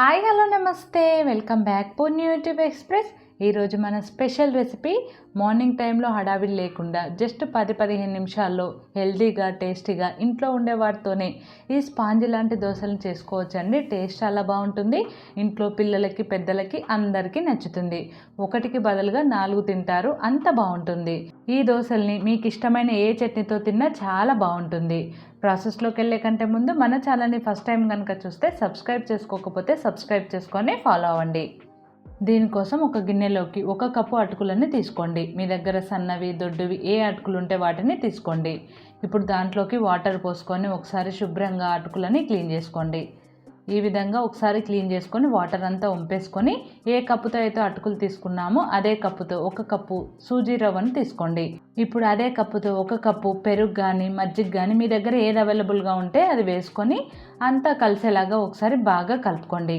Hi hello నమస్తే. Welcome back Poorni YouTube Express ఈరోజు మన స్పెషల్ రెసిపీ మార్నింగ్ టైంలో హడావిడి లేకుండా జస్ట్ పది పదిహేను నిమిషాల్లో హెల్దీగా టేస్టీగా ఇంట్లో ఉండే వాటితోనే ఈ స్పాంజ్ లాంటి దోశలను చేసుకోవచ్చండి. టేస్ట్ చాలా బాగుంటుంది. ఇంట్లో పిల్లలకి పెద్దలకి అందరికీ నచ్చుతుంది. ఒకటికి బదులుగా నాలుగు తింటారు. అంత బాగుంటుంది. ఈ దోశల్ని మీకు ఇష్టమైన ఏ చట్నీతో తిన్నా చాలా బాగుంటుంది. ప్రాసెస్లోకి వెళ్ళే కంటే ముందు మన ఛానల్ని ఫస్ట్ టైం కనుక చూస్తే సబ్స్క్రైబ్ చేసుకోకపోతే సబ్స్క్రైబ్ చేసుకొని ఫాలో అవ్వండి. దీనికోసం ఒక గిన్నెలోకి ఒక కప్పు అటుకులని తీసుకోండి. మీ దగ్గర సన్నవి దొడ్డువి ఏ అటుకులు ఉంటే వాటిని తీసుకోండి. ఇప్పుడు దాంట్లోకి వాటర్ పోసుకొని ఒకసారి శుభ్రంగా అటుకులని క్లీన్ చేసుకోండి. ఈ విధంగా ఒకసారి క్లీన్ చేసుకొని వాటర్ అంతా ఉంపేసుకొని ఏ కప్పుతో అయితే అటుకులు తీసుకున్నామో అదే కప్పుతో ఒక కప్పు సూజీ రవ్వను తీసుకోండి. ఇప్పుడు అదే కప్పుతో ఒక కప్పు పెరుగు కానీ మజ్జిగ కానీ మీ దగ్గర ఏది అవైలబుల్గా ఉంటే అది వేసుకొని అంతా కలిసేలాగా ఒకసారి బాగా కలుపుకోండి.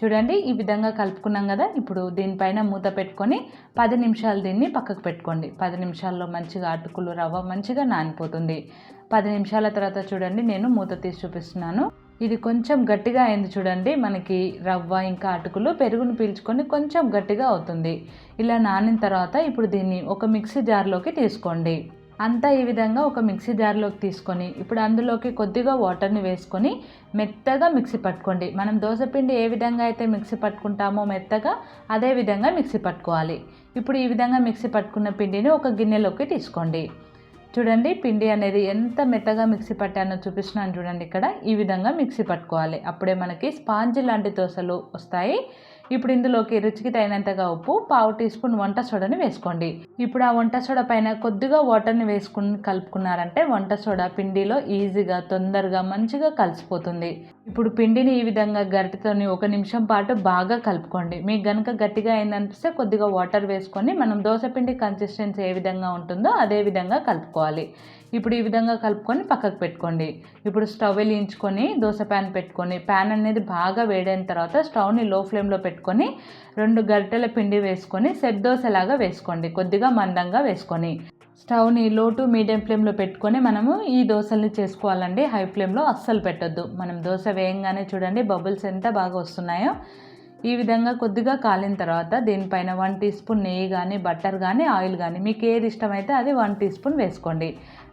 చూడండి ఈ విధంగా కలుపుకున్నాం కదా ఇప్పుడు దీనిపైన మూత పెట్టుకొని పది నిమిషాలు దీన్ని పక్కకు పెట్టుకోండి. పది నిమిషాల్లో మంచిగా అటుకులు రవ్వ మంచిగా నానిపోతుంది. పది నిమిషాల తర్వాత చూడండి నేను మూత తీసి చూపిస్తున్నాను. ఇది కొంచెం గట్టిగా అయింది చూడండి మనకి రవ్వ ఇంకా అటుకులు పెరుగును పీల్చుకొని కొంచెం గట్టిగా అవుతుంది. ఇలా నానిన తర్వాత ఇప్పుడు దీన్ని ఒక మిక్సీ జార్లోకి తీసుకోండి. అంతా ఈ విధంగా ఒక మిక్సీ జార్లోకి తీసుకొని ఇప్పుడు అందులోకి కొద్దిగా వాటర్ని వేసుకొని మెత్తగా మిక్సీ పట్టుకోండి. మనం దోశపిండి ఏ విధంగా అయితే మిక్సీ పట్టుకుంటామో మెత్తగా అదే విధంగా మిక్సీ పట్టుకోవాలి. ఇప్పుడు ఈ విధంగా మిక్సీ పట్టుకున్న పిండిని ఒక గిన్నెలోకి తీసుకోండి. చూడండి పిండి అనేది ఎంత మెత్తగా మిక్సీ పట్టానో చూపిస్తున్నాను చూడండి ఇక్కడ. ఈ విధంగా మిక్సీ పట్టుకోవాలి. అప్పుడే మనకి స్పాంజ్ లాంటి దోశలు వస్తాయి. ఇప్పుడు ఇందులోకి రుచికి తగినంతగా ఉప్పు పావు టీ స్పూన్ వంట సోడాని వేసుకోండి. ఇప్పుడు ఆ వంట సోడా పైన కొద్దిగా వాటర్ని వేసుకుని కలుపుకున్నారంటే వంట సోడా పిండిలో ఈజీగా తొందరగా మంచిగా కలిసిపోతుంది. ఇప్పుడు పిండిని ఈ విధంగా గరిటెతోని ఒక నిమిషం పాటు బాగా కలుపుకోండి. మీకు గనుక గట్టిగా అయిందనిపిస్తే కొద్దిగా వాటర్ వేసుకొని మనం దోశ పిండి కన్సిస్టెన్సీ ఏ విధంగా ఉంటుందో అదే విధంగా కలుపుకోవాలి. ఇప్పుడు ఈ విధంగా కలుపుకొని పక్కకు పెట్టుకోండి. ఇప్పుడు స్టవ్ వెలిగించుకొని దోశ ప్యాన్ పెట్టుకొని ప్యాన్ అనేది బాగా వేడైన తర్వాత స్టవ్ని లో ఫ్లేమ్లో పెట్టుకొని రెండు గరిటెల పిండి వేసుకొని సెట్ దోశలాగా వేసుకోండి. కొద్దిగా మందంగా వేసుకొని. స్టవ్ని లో టు మీడియం ఫ్లేమ్లో పెట్టుకొని మనము ఈ దోశల్ని చేసుకోవాలండి. హై ఫ్లేమ్లో అస్సలు పెట్టొద్దు. మనం దోశ వేయంగానే చూడండి బబుల్స్ ఎంత బాగా వస్తున్నాయో. ఈ విధంగా కొద్దిగా కాలిన తర్వాత దీనిపైన వన్ టీ స్పూన్ నెయ్యి కానీ బట్టర్ కానీ ఆయిల్ కానీ మీకు ఏది ఇష్టమైతే అది వన్ టీ స్పూన్ వేసుకోండి.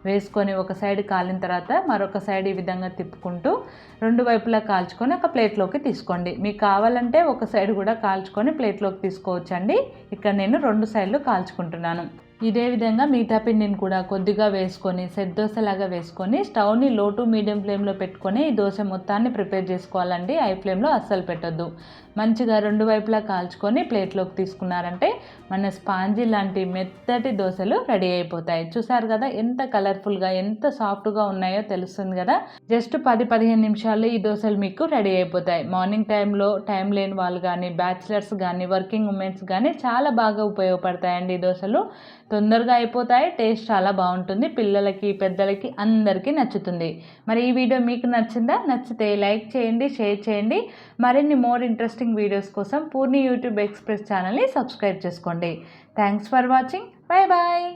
వేసుకొని ఒక సైడ్ కాలిన తర్వాత మరొక సైడ్ ఈ విధంగా తిప్పుకుంటూ రెండు వైపులా కాల్చుకొని ఒక ప్లేట్లోకి తీసుకోండి. మీకు కావాలంటే ఒక సైడ్ కూడా కాల్చుకొని ప్లేట్లోకి తీసుకోవచ్చండి. ఇక్కడ నేను రెండు సైడ్లు కాల్చుకుంటున్నాను. ఇదే విధంగా మిగతా పిండిని కూడా కొద్దిగా వేసుకొని సెట్ దోశలాగా వేసుకొని స్టవ్ని లో టు మీడియం ఫ్లేమ్లో పెట్టుకొని ఈ దోశ మొత్తాన్ని ప్రిపేర్ చేసుకోవాలండి. హై ఫ్లేమ్లో అస్సలు పెట్టొద్దు. మంచిగా రెండు వైపులా కాల్చుకొని ప్లేట్లోకి తీసుకున్నారంటే మన స్పాంజీ లాంటి మెత్తటి దోశలు రెడీ అయిపోతాయి. చూసారు కదా ఎంత కలర్ఫుల్గా ఎంత సాఫ్ట్గా ఉన్నాయో తెలుస్తుంది కదా. జస్ట్ పది పదిహేను నిమిషాల్లో ఈ దోశలు మీకు రెడీ అయిపోతాయి. మార్నింగ్ టైంలో టైం లేని వాళ్ళు కానీ బ్యాచిలర్స్ కానీ వర్కింగ్ ఉమెన్స్ కానీ చాలా బాగా ఉపయోగపడతాయండి ఈ దోశలు. తొందరగా అయిపోతాయి టేస్ట్ చాలా బాగుంటుంది పిల్లలకి పెద్దలకి అందరికీ నచ్చుతుంది. మరి ఈ వీడియో మీకు నచ్చిందా? నచ్చితే లైక్ చేయండి షేర్ చేయండి. మరిన్ని మోర్ ఇంట్రెస్టింగ్ వీడియోస్ కోసం పూర్ణి యూట్యూబ్ ఎక్స్ప్రెస్ ఛానల్ని సబ్స్క్రైబ్ చేసుకోండి. Thanks for watching. Bye bye.